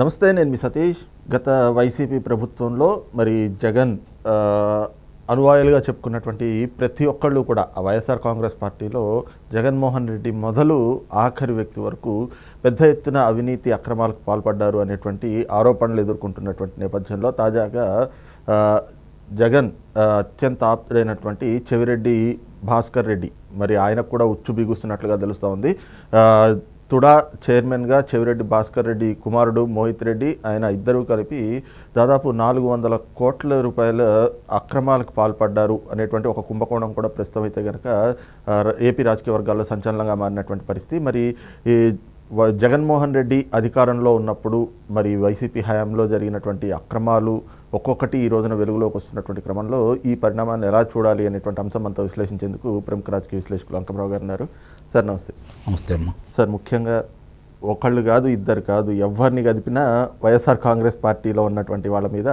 నమస్తే నేను మీ సతీష్. గత వైసీపీ ప్రభుత్వంలో మరి జగన్ అనువాయులుగా చెప్పుకున్నటువంటి ప్రతి ఒక్కళ్ళు కూడా ఆ వైఎస్ఆర్ కాంగ్రెస్ పార్టీలో జగన్మోహన్ రెడ్డి మొదలు ఆఖరి వ్యక్తి వరకు పెద్ద ఎత్తున అవినీతి అక్రమాలకు పాల్పడ్డారు అనేటువంటి ఆరోపణలు ఎదుర్కొంటున్నటువంటి నేపథ్యంలో తాజాగా జగన్ అత్యంత ఆప్తుడైనటువంటి చెవిరెడ్డి భాస్కర్ రెడ్డి మరి ఆయనకు కూడా ఉచ్చు బిగుస్తున్నట్లుగా తెలుస్తూ ఉంది తుడా చైర్మన్గా చెవిరెడ్డి భాస్కర్ రెడ్డి కుమారుడు మోహిత్ రెడ్డి ఆయన ఇద్దరూ కలిపి దాదాపు నాలుగు వందల కోట్ల రూపాయల అక్రమాలకు పాల్పడ్డారు అనేటువంటి ఒక కుంభకోణం కూడా ప్రస్తుతం అయితే కనుక ఏపీ రాజకీయ వర్గాల్లో సంచలనంగా మారినటువంటి పరిస్థితి. మరి ఈ జగన్మోహన్ రెడ్డి అధికారంలో ఉన్నప్పుడు మరి వైసీపీ హయాంలో జరిగినటువంటి అక్రమాలు ఒక్కొక్కటి ఈ రోజున వెలుగులోకి వస్తున్నటువంటి క్రమంలో ఈ పరిణామాన్ని ఎలా చూడాలి అనేటువంటి అంశం అంతా విశ్లేషించేందుకు ప్రముఖ రాజకీయ విశ్లేషకులు అంకమరావు గారు ఉన్నారు. సార్ నమస్తే. నమస్తే అమ్మ. సార్ ముఖ్యంగా ఒకళ్ళు కాదు ఇద్దరు కాదు ఎవరిని కదిపినా వైఎస్ఆర్ కాంగ్రెస్ పార్టీలో ఉన్నటువంటి వాళ్ళ మీద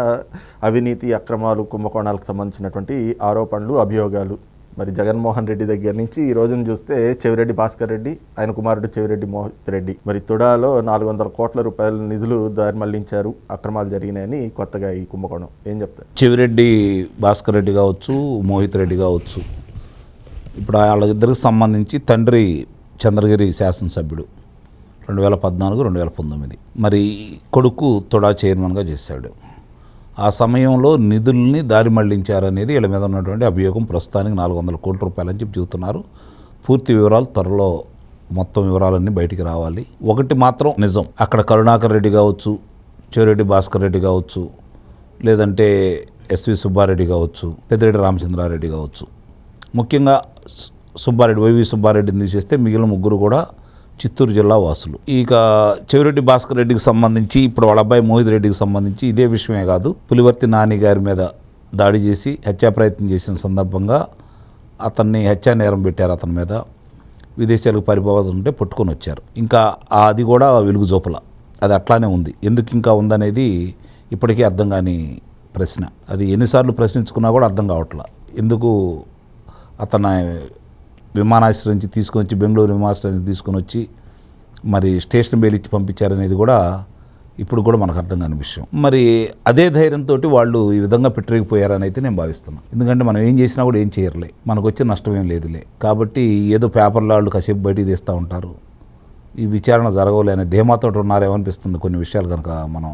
అవినీతి అక్రమాలు కుంభకోణాలకు సంబంధించినటువంటి ఆరోపణలు అభియోగాలు మరి జగన్మోహన్ రెడ్డి దగ్గర నుంచి ఈ రోజున చూస్తే చెవిరెడ్డి భాస్కర్ రెడ్డి ఆయన కుమారుడు చెవిరెడ్డి మోహిత్ రెడ్డి. మరి తుడాలో నాలుగు వందల కోట్ల రూపాయల నిధులు దారి మళ్ళించారు. అక్రమాలు జరిగినాయని కొత్తగా ఈ కుంభకోణం. ఏం చెప్తారు? చెవిరెడ్డి భాస్కర్ రెడ్డి కావచ్చు మోహిత్ రెడ్డి కావచ్చు. ఇప్పుడు వాళ్ళిద్దరికి సంబంధించి తండ్రి చంద్రగిరి శాసనసభ్యుడు రెండు వేల పద్నాలుగు రెండు వేల పంతొమ్మిది. మరి కొడుకు తొడా చైర్మన్గా చేశాడు. ఆ సమయంలో నిధుల్ని దారి మళ్ళించారనేది వీళ్ళ మీద ఉన్నటువంటి అభియోగం. ప్రస్తుతానికి నాలుగు వందల కోట్ల రూపాయలని చెప్పి చెబుతున్నారు. పూర్తి వివరాలు త్వరలో మొత్తం వివరాలన్నీ బయటికి రావాలి. ఒకటి మాత్రం నిజం. అక్కడ కరుణాకర్ రెడ్డి కావచ్చు చెరెడ్డి భాస్కర్ రెడ్డి కావచ్చు లేదంటే ఎస్వి సుబ్బారెడ్డి కావచ్చు పెద్దిరెడ్డి రామచంద్రారెడ్డి కావచ్చు. ముఖ్యంగా సుబ్బారెడ్డి వైవి సుబ్బారెడ్డిని తీసేస్తే మిగిలిన ముగ్గురు కూడా చిత్తూరు జిల్లా వాసులు. ఇక చెవిరెడ్డి భాస్కర్ రెడ్డికి సంబంధించి ఇప్పుడు వాళ్ళ అబ్బాయి మోహిత్ రెడ్డికి సంబంధించి ఇదే విషయమే కాదు పులివర్తి నాని గారి మీద దాడి చేసి హత్యా ప్రయత్నం చేసిన సందర్భంగా అతన్ని హత్యా నేరం పెట్టారు అతని మీద. విదేశాలకు పరిపోవడం ఉంటే పట్టుకొని వచ్చారు. ఇంకా అది కూడా వెలుగు జోపల అది అట్లానే ఉంది. ఎందుకు ఇంకా ఉందనేది ఇప్పటికీ అర్థం కాని ప్రశ్న. అది ఎన్నిసార్లు ప్రశ్నించుకున్నా కూడా అర్థం కావట్లా. ఎందుకు అతను విమానాశ్రయం నుంచి తీసుకొని వచ్చి బెంగళూరు విమానాశ్రయం నుంచి తీసుకొని వచ్చి మరి స్టేషన్ బెయిల్ ఇచ్చి పంపించారనేది కూడా ఇప్పుడు కూడా మనకు అర్థం కాని విషయం. మరి అదే ధైర్యంతో వాళ్ళు ఈ విధంగా పెట్టిరిగిపోయారని అయితే నేను భావిస్తున్నాను. ఎందుకంటే మనం ఏం చేసినా కూడా ఏం చేయర్లే. మనకు వచ్చే నష్టం ఏం లేదులే. కాబట్టి ఏదో పేపర్లో వాళ్ళు కాసేపు బయటికి తీస్తూ ఉంటారు. ఈ విచారణ జరగలేని అనే ధీమాతో ఉన్నారేమనిపిస్తుంది కొన్ని విషయాలు కనుక మనం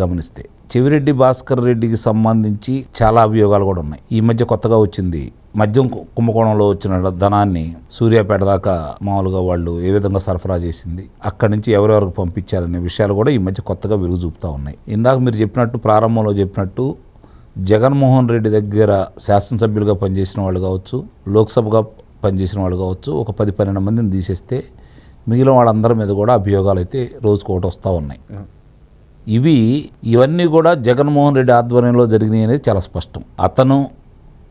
గమనిస్తే. చెవిరెడ్డి భాస్కర్ రెడ్డికి సంబంధించి చాలా అభియోగాలు కూడా ఉన్నాయి. ఈ మధ్య కొత్తగా వచ్చింది మద్యం కుంభకోణంలో వచ్చిన ధనాన్ని సూర్యాపేట దాకా మామూలుగా వాళ్ళు ఏ విధంగా సరఫరా చేసింది అక్కడి నుంచి ఎవరెవరికి పంపించారనే విషయాలు కూడా ఈ మధ్య కొత్తగా వెలుగు చూపుతూ ఉన్నాయి. ఇందాక మీరు చెప్పినట్టు ప్రారంభంలో చెప్పినట్టు జగన్మోహన్ రెడ్డి దగ్గర శాసనసభ్యులుగా పనిచేసిన వాళ్ళు కావచ్చు లోక్సభగా పనిచేసిన వాళ్ళు కావచ్చు ఒక పది పన్నెండు మందిని తీసేస్తే మిగిలిన వాళ్ళందరి మీద కూడా అభియోగాలు అయితే రోజుకు ఒకటి వస్తూ ఉన్నాయి. ఇవి ఇవన్నీ కూడా జగన్మోహన్ రెడ్డి ఆధ్వర్యంలో జరిగినాయి అనేది చాలా స్పష్టం. అతను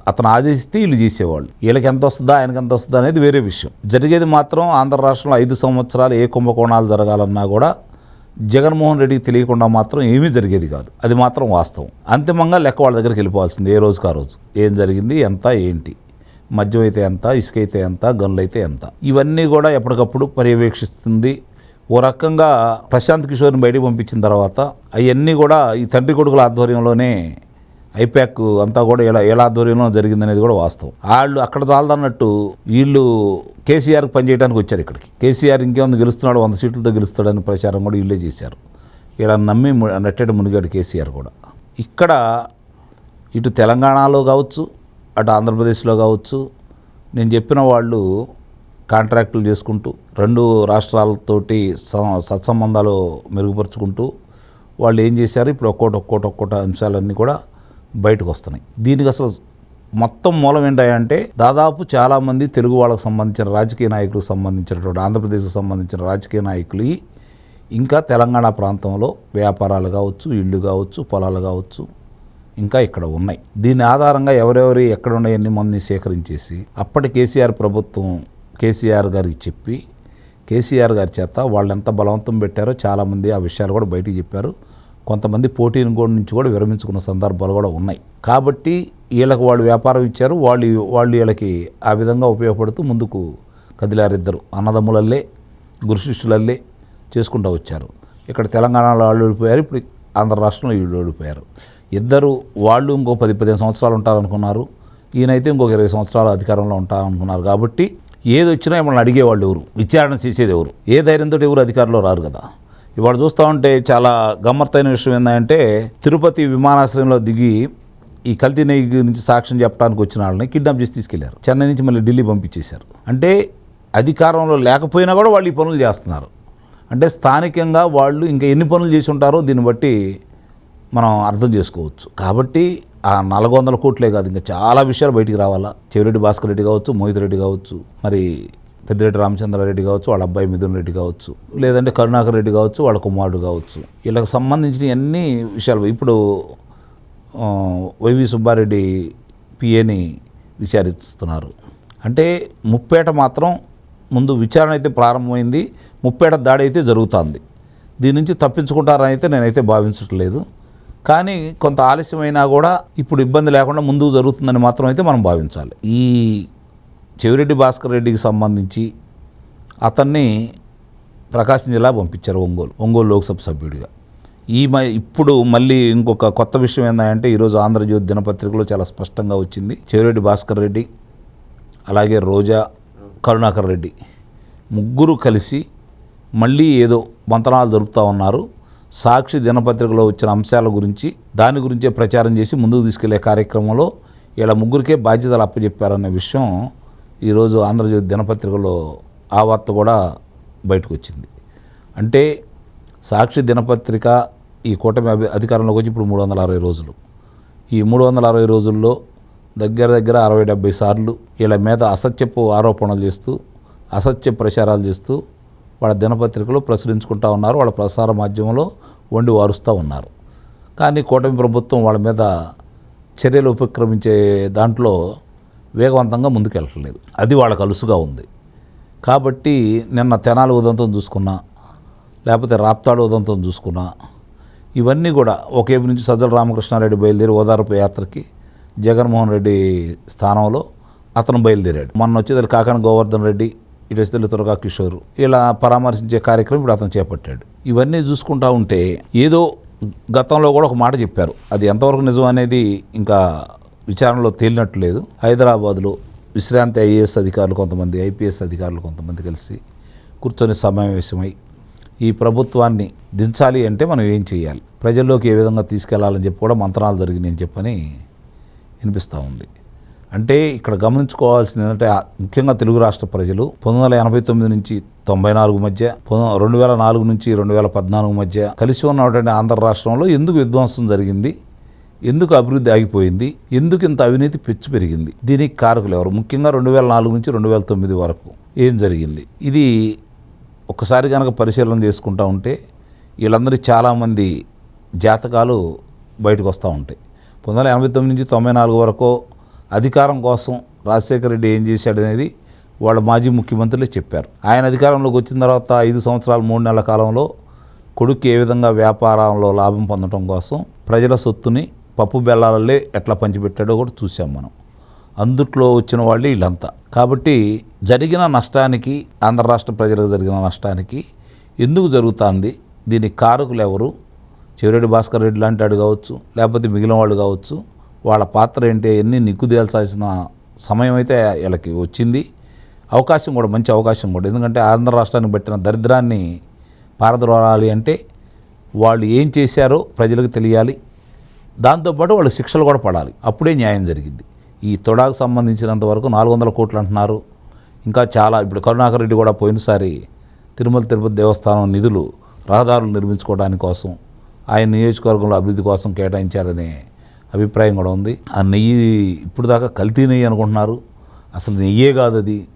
అతను ఆదేశిస్తే వీళ్ళు చేసేవాళ్ళు. వీళ్ళకి ఎంత వస్తుందా ఆయనకి ఎంత వస్తుందా అనేది వేరే విషయం. జరిగేది మాత్రం ఆంధ్ర రాష్ట్రంలో ఐదు సంవత్సరాలు ఏ కుంభకోణాలు జరగాలన్నా కూడా జగన్మోహన్ రెడ్డికి తెలియకుండా మాత్రం ఏమీ జరిగేది కాదు. అది మాత్రం వాస్తవం. అంతిమంగా లెక్క వాళ్ళ దగ్గరికి వెళ్ళిపోవాల్సింది ఏ రోజుకు ఆ రోజు. ఏం జరిగింది ఎంత ఏంటి? మద్యం అయితే ఎంత ఇసుక అయితే ఎంత గన్నులు అయితే ఎంత? ఇవన్నీ కూడా ఎప్పటికప్పుడు పర్యవేక్షిస్తుంది. ఓ రకంగా ప్రశాంత్ కిషోర్ని బయటికి పంపించిన తర్వాత అవన్నీ కూడా ఈ తండ్రి కొడుకుల ఆధ్వర్యంలోనే ఐపాక్ అంతా కూడా ఎలా ఎలా ఆధ్వర్యంలో జరిగిందనేది కూడా వాస్తవం. వాళ్ళు అక్కడ చాలదన్నట్టు వీళ్ళు కేసీఆర్కి పనిచేయడానికి వచ్చారు ఇక్కడికి. కేసీఆర్ ఇంకేముంది గెలుస్తున్నాడు వంద సీట్లతో గెలుస్తాడని ప్రచారం కూడా వీళ్ళే చేశారు. ఇలా నమ్మి ము- మునిగాడు కేసీఆర్ కూడా. ఇక్కడ ఇటు తెలంగాణలో కావచ్చు అటు ఆంధ్రప్రదేశ్లో కావచ్చు నేను చెప్పిన వాళ్ళు కాంట్రాక్టులు చేసుకుంటూ రెండు రాష్ట్రాలతోటి స- సత్సంబంధాలు మెరుగుపరుచుకుంటూ వాళ్ళు ఏం చేశారు ఇప్పుడు ఒక్కోటి ఒక్కోటి ఒక్కోటి అంశాలన్నీ కూడా బయటకు వస్తున్నాయి. దీనికి అసలు మొత్తం మూలం ఏంటంటే దాదాపు చాలామంది తెలుగు వాళ్ళకు సంబంధించిన రాజకీయ నాయకులకు సంబంధించినటువంటి ఆంధ్రప్రదేశ్కు సంబంధించిన రాజకీయ నాయకులు ఇంకా తెలంగాణ ప్రాంతంలో వ్యాపారాలు కావచ్చు ఇళ్ళు కావచ్చు పొలాలు కావచ్చు ఇంకా ఇక్కడ ఉన్నాయి. దీని ఆధారంగా ఎవరెవరి ఎక్కడ ఉన్నాయన్ని మందిని సేకరించేసి అప్పటి కేసీఆర్ ప్రభుత్వం కేసీఆర్ గారికి చెప్పి కేసీఆర్ గారి చేత వాళ్ళు ఎంత బలవంతం పెట్టారో చాలామంది ఆ విషయాలు కూడా బయటికి చెప్పారు. కొంతమంది పోటీని కూడా నుంచి కూడా విరమించుకున్న సందర్భాలు కూడా ఉన్నాయి. కాబట్టి వీళ్ళకి వాళ్ళు వ్యాపారం ఇచ్చారు. వాళ్ళు వాళ్ళు వీళ్ళకి ఆ విధంగా ఉపయోగపడుతూ ముందుకు కదిలారిద్దరు. అన్నదమ్ములల్లే గురుశిష్యులల్లే చేసుకుంటూ వచ్చారు. ఇక్కడ తెలంగాణలో వాళ్ళు ఓడిపోయారు. ఇప్పుడు ఆంధ్ర రాష్ట్రంలో వీళ్ళు ఓడిపోయారు. ఇద్దరు వాళ్ళు ఇంకో పది పదిహేను సంవత్సరాలు ఉంటారనుకున్నారు. ఈయనైతే ఇంకొక ఇరవై సంవత్సరాలు అధికారంలో ఉంటారనుకున్నారు. కాబట్టి ఏది వచ్చినా మిమ్మల్ని అడిగేవాళ్ళు ఎవరు? విచారణ చేసేది ఎవరు? ఏ ధైర్యంతో ఎవరు అధికారంలో రారు కదా? ఇవాడు చూస్తూ ఉంటే చాలా గమ్మత్తైన విషయం ఏంటంటే తిరుపతి విమానాశ్రయంలో దిగి ఈ కల్తీ నెయ్యి నుంచి సాక్ష్యం చెప్పడానికి వచ్చిన వాళ్ళని కిడ్నాప్ చేసి తీసుకెళ్ళారు. చెన్నై నుంచి మళ్ళీ ఢిల్లీ పంపించేశారు. అంటే అధికారంలో లేకపోయినా కూడా వాళ్ళు ఈ పనులు చేస్తున్నారు. అంటే స్థానికంగా వాళ్ళు ఇంకా ఎన్ని పనులు చేసి ఉంటారో దీన్ని బట్టి మనం అర్థం చేసుకోవచ్చు. కాబట్టి ఆ నాలుగు వందల కోట్లే కాదు ఇంకా చాలా విషయాలు బయటికి రావాలా. చెవిరెడ్డి భాస్కర్ రెడ్డి కావచ్చు మోహిత్ రెడ్డి కావచ్చు మరి పెద్దిరెడ్డి రామచంద్రారెడ్డి కావచ్చు వాళ్ళ అబ్బాయి మిథున్ రెడ్డి కావచ్చు లేదంటే కరుణాకర్ రెడ్డి కావచ్చు వాళ్ళ కుమారుడు కావచ్చు. వీళ్ళకి సంబంధించిన అన్ని విషయాలు. ఇప్పుడు వైవి సుబ్బారెడ్డి పిఏని విచారిస్తున్నారు. అంటే ముప్పేట మాత్రం ముందు విచారణ అయితే ప్రారంభమైంది ముప్పేట దాడి అయితే జరుగుతుంది. దీని నుంచి తప్పించుకుంటారని అయితే నేనైతే భావించట్లేదు. కానీ కొంత ఆలస్యమైనా కూడా ఇప్పుడు ఇబ్బంది లేకుండా ముందుకు జరుగుతుందని మాత్రం అయితే మనం భావించాలి. ఈ చెవిరెడ్డి భాస్కర్ రెడ్డికి సంబంధించి అతన్ని ప్రకాశం జిల్లా పంపించారు ఒంగోలు ఒంగోలు లోక్సభ సభ్యుడిగా. ఈ మ ఇప్పుడు మళ్ళీ ఇంకొక కొత్త విషయం ఏంటంటే ఈరోజు ఆంధ్రజ్యోతి దినపత్రికలో చాలా స్పష్టంగా వచ్చింది. చెవిరెడ్డి భాస్కర్ రెడ్డి అలాగే రోజా కరుణాకర్ రెడ్డి ముగ్గురు కలిసి మళ్ళీ ఏదో మంతనాలు జరుపుతూ ఉన్నారు. సాక్షి దినపత్రికలో వచ్చిన అంశాల గురించి దాని గురించే ప్రచారం చేసి ముందుకు తీసుకెళ్ళే కార్యక్రమంలో ఇలా ముగ్గురికే బాధ్యతలు అప్పచెప్పారనే విషయం ఈరోజు ఆంధ్రజ్యోతి దినపత్రికలో ఆ వార్త కూడా బయటకు వచ్చింది అంటే సాక్షి దినపత్రిక ఈ కూటమి అభి అధికారంలోకి వచ్చి ఇప్పుడు మూడు వందల అరవై రోజులు. ఈ మూడు వందల అరవై రోజుల్లో దగ్గర దగ్గర అరవై డెబ్బై సార్లు వీళ్ళ మీద అసత్యపు ఆరోపణలు చేస్తూ అసత్య ప్రచారాలు చేస్తూ వాళ్ళ దినపత్రికలు ప్రచురించుకుంటా ఉన్నారు. వాళ్ళ ప్రసార మాధ్యమంలో వండి వారుస్తూ ఉన్నారు. కానీ కూటమి ప్రభుత్వం వాళ్ళ మీద చర్యలు ఉపక్రమించే దాంట్లో వేగవంతంగా ముందుకెళ్ళట్లేదు. అది వాళ్ళకు అలుసుగా ఉంది. కాబట్టి నిన్న తెనాలి ఉదంతం చూసుకున్నా లేకపోతే రాప్తాడు ఉదంతం చూసుకున్నా ఇవన్నీ కూడా ఒకేపు నుంచి సజ్జల రామకృష్ణారెడ్డి బయలుదేరి ఓదార్పు యాత్రకి జగన్మోహన్ రెడ్డి స్థానంలో అతను బయలుదేరాడు. మొన్న వచ్చేది కాకన గోవర్ధన్ రెడ్డి ఇటు వచ్చేది తురగా కిషోర్ ఇలా పరామర్శించే కార్యక్రమం ఇప్పుడు అతను చేపట్టాడు. ఇవన్నీ చూసుకుంటా ఉంటే ఏదో గతంలో కూడా ఒక మాట చెప్పారు. అది ఎంతవరకు నిజం అనేది ఇంకా విచారణలో తేలినట్టు లేదు హైదరాబాద్లో విశ్రాంతి ఐఏఎస్ అధికారులు కొంతమంది ఐపీఎస్ అధికారులు కొంతమంది కలిసి కూర్చొని సమావేశమై ఈ ప్రభుత్వాన్ని దించాలి అంటే మనం ఏం చేయాలి? ప్రజల్లోకి ఏ విధంగా తీసుకెళ్ళాలని చెప్పి కూడా మంత్రాలు జరిగినాయని చెప్పని వినిపిస్తూ ఉంది. అంటే ఇక్కడ గమనించుకోవాల్సింది ఏంటంటే ముఖ్యంగా తెలుగు రాష్ట్ర ప్రజలు పంతొమ్మిది వందల ఎనభై తొమ్మిది నుంచి తొంభై నాలుగు మధ్య రెండు వేల నాలుగు నుంచి రెండు వేల పద్నాలుగు మధ్య కలిసి ఉన్నటువంటి ఆంధ్ర రాష్ట్రంలో ఎందుకు విధ్వంసం జరిగింది? ఎందుకు అభివృద్ధి ఆగిపోయింది? ఎందుకు ఇంత అవినీతి పెచ్చు పెరిగింది? దీనికి కారకులు ఎవరు? ముఖ్యంగా రెండు వేల నాలుగు నుంచి రెండు వేల తొమ్మిది వరకు ఏం జరిగింది? ఇది ఒక్కసారి కనుక పరిశీలన చేసుకుంటూ ఉంటే వీళ్ళందరి చాలామంది జాతకాలు బయటకు వస్తూ ఉంటాయి. పంతొమ్మిది వందల ఎనభై తొమ్మిది నుంచి తొంభై నాలుగు వరకు అధికారం కోసం రాజశేఖర రెడ్డి ఏం చేశాడనేది వాళ్ళ మాజీ ముఖ్యమంత్రులే చెప్పారు. ఆయన అధికారంలోకి వచ్చిన తర్వాత ఐదు సంవత్సరాలు మూడు నెలల కాలంలో కొడుకు ఏ విధంగా వ్యాపారంలో లాభం పొందడం కోసం ప్రజల సొత్తుని పప్పు బెల్లాలల్లే ఎట్లా పంచిపెట్టాడో కూడా చూసాం మనం. అందుట్లో వచ్చిన వాళ్ళు వీళ్ళంతా. కాబట్టి జరిగిన నష్టానికి ఆంధ్ర రాష్ట్ర ప్రజలకు జరిగిన నష్టానికి ఎందుకు జరుగుతుంది? దీనికి కారకులు ఎవరు? చెవిరెడ్డి భాస్కర్ రెడ్డి లాంటి వాడు కావచ్చు లేకపోతే మిగిలిన వాళ్ళు కావచ్చు వాళ్ళ పాత్ర ఏంటి? ఎన్ని నిగ్గు తేల్చాల్సిన సమయం అయితే వీళ్ళకి వచ్చింది. అవకాశం కూడా మంచి అవకాశం కూడా. ఎందుకంటే ఆంధ్ర రాష్ట్రానికి పెట్టిన దరిద్రాన్ని పారద్రోలాలి అంటే వాళ్ళు ఏం చేశారో ప్రజలకు తెలియాలి. దాంతోపాటు వాళ్ళు శిక్షలు కూడా పడాలి. అప్పుడే న్యాయం జరిగింది. ఈ తొడాకు సంబంధించినంత వరకు నాలుగు వందల కోట్లు అంటున్నారు. ఇంకా చాలా ఇప్పుడు కరుణాకర్ రెడ్డి కూడా పోయినసారి తిరుమల తిరుపతి దేవస్థానం నిధులు రహదారులు నిర్మించుకోవడానికి కోసం ఆయన నియోజకవర్గంలో అభివృద్ధి కోసం కేటాయించారనే అభిప్రాయం కూడా ఉంది. ఆ నెయ్యి ఇప్పుడు దాకా కల్తీ నెయ్యి అనుకుంటున్నారు. అసలు నెయ్యే కాదు అది.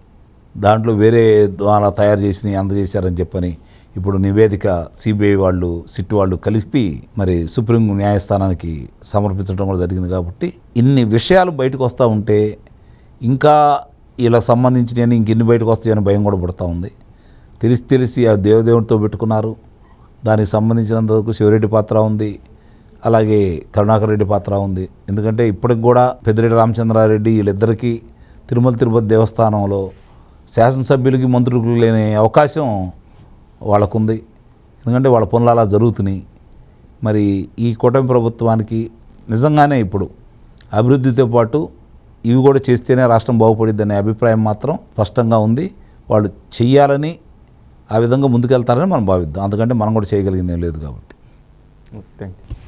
దాంట్లో వేరే ద్వారా తయారు చేసి అందజేశారని చెప్పని ఇప్పుడు నివేదిక సిబిఐ వాళ్ళు సిట్ వాళ్ళు కలిపి మరి సుప్రీం న్యాయస్థానానికి సమర్పించడం కూడా జరిగింది కాబట్టి ఇన్ని విషయాలు బయటకు వస్తూ ఉంటే ఇంకా ఇలా సంబంధించిన ఇంకెన్ని బయటకు వస్తాయని భయం కూడా పడుతూ ఉంది. తెలిసి తెలిసి ఆ దేవదేవుడితో పెట్టుకున్నారు. దానికి సంబంధించినంతవరకు శివరెడ్డి పాత్ర ఉంది. అలాగే కరుణాకర్ రెడ్డి పాత్ర ఉంది. ఎందుకంటే ఇప్పటికి కూడా పెద్దిరెడ్డి రామచంద్రారెడ్డి వీళ్ళిద్దరికీ తిరుమల తిరుపతి దేవస్థానంలో శాసనసభ్యులకి మంత్రులకు లేని అవకాశం వాళ్ళకుంది. ఎందుకంటే వాళ్ళ పనులు అలా జరుగుతున్నాయి. మరి ఈ కూటమి ప్రభుత్వానికి నిజంగానే ఇప్పుడు అభివృద్ధితో పాటు ఇవి కూడా చేస్తేనే రాష్ట్రం బాగుపడిద్ది అనే అభిప్రాయం మాత్రం స్పష్టంగా ఉంది. వాళ్ళు చెయ్యాలని ఆ విధంగా ముందుకెళ్తారని మనం భావిద్దాం. అందుకంటే మనం కూడా చేయగలిగింది ఏం లేదు కాబట్టి. Thank you